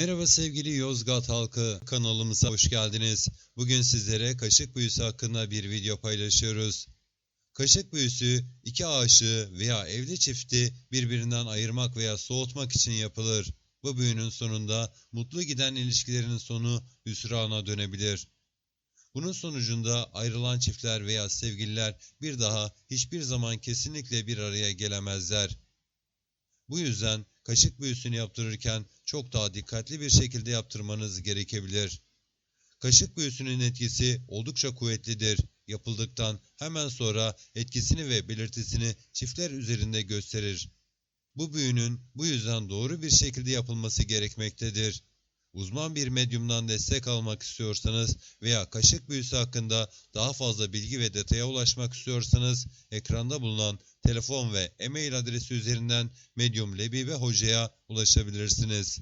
Merhaba sevgili Yozgat halkı kanalımıza hoş geldiniz. Bugün sizlere kaşık büyüsü hakkında bir video paylaşıyoruz. Kaşık büyüsü iki aşığı veya evli çifti birbirinden ayırmak veya soğutmak için yapılır. Bu büyünün sonunda mutlu giden ilişkilerin sonu hüsrana dönebilir. Bunun sonucunda ayrılan çiftler veya sevgililer bir daha hiçbir zaman kesinlikle bir araya gelemezler. Bu yüzden kaşık büyüsünü yaptırırken çok daha dikkatli bir şekilde yaptırmanız gerekebilir. Kaşık büyüsünün etkisi oldukça kuvvetlidir. Yapıldıktan hemen sonra etkisini ve belirtisini çiftler üzerinde gösterir. Bu büyünün bu yüzden doğru bir şekilde yapılması gerekmektedir. Uzman bir medyumdan destek almak istiyorsanız veya kaşık büyüsü hakkında daha fazla bilgi ve detaya ulaşmak istiyorsanız ekranda bulunan telefon ve e-mail adresi üzerinden Medyum Lebibe Hoca'ya ulaşabilirsiniz.